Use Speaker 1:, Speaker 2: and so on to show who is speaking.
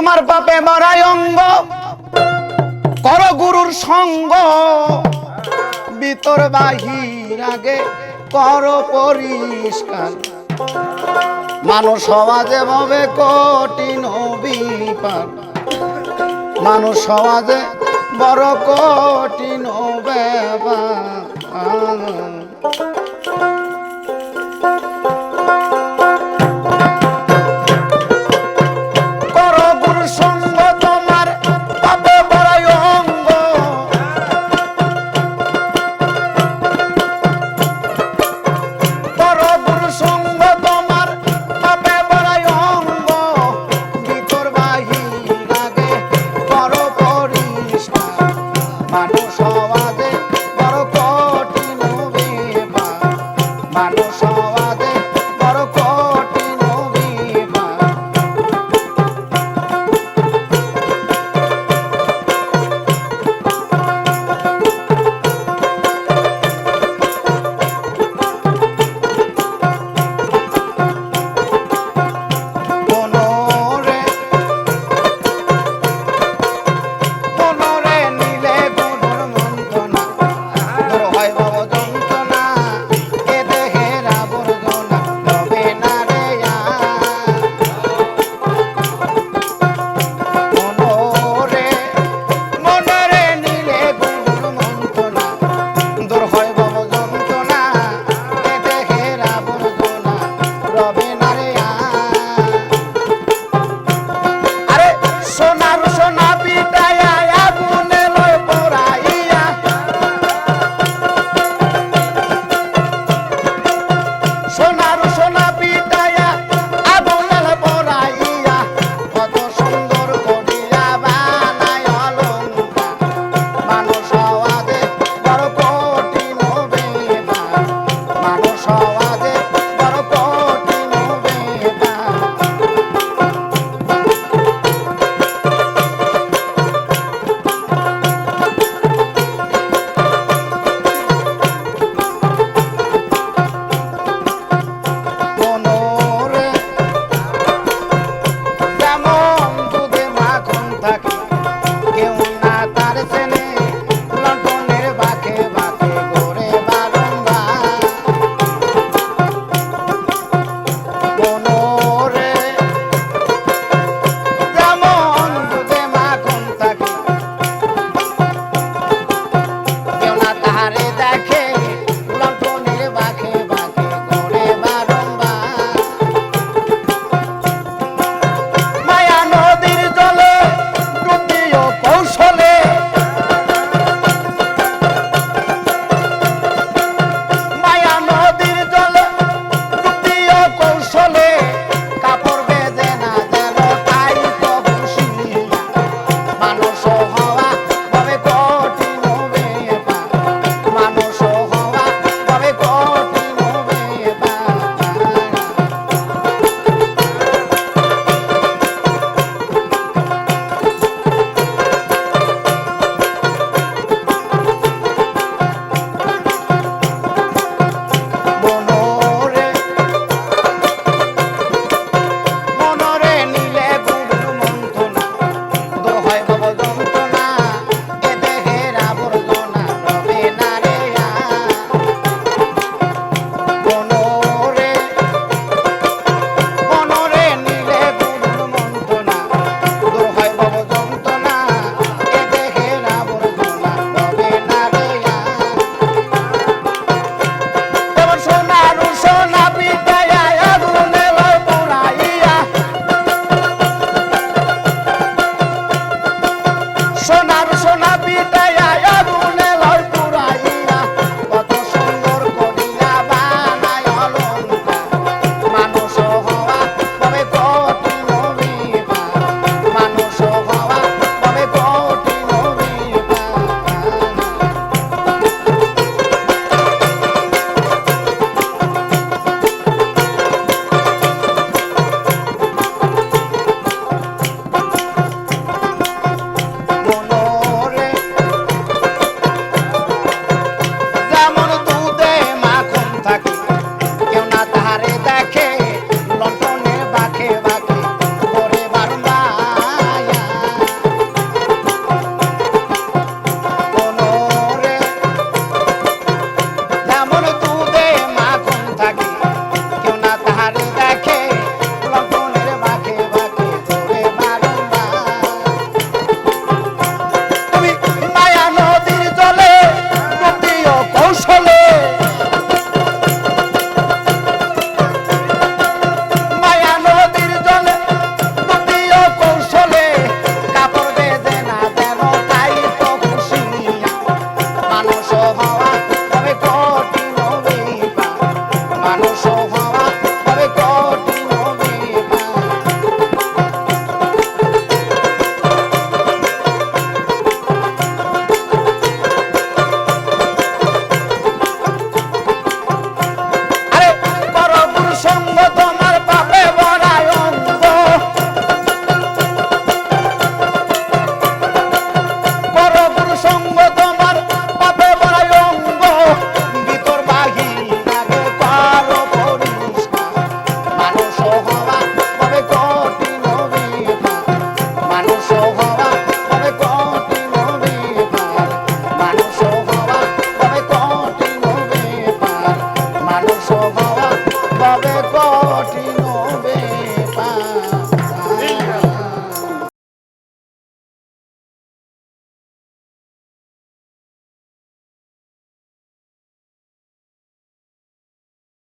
Speaker 1: তোমার পাপে মরাই অঙ্গ। কর গুরুর সঙ্গ। ভিতর বাহির আগে কর পরিষ্কার। মানুষ সমাজে ভাবে কঠিন বিপার মানুষ সমাজে বড় কঠিন ব্যাপার সমাজে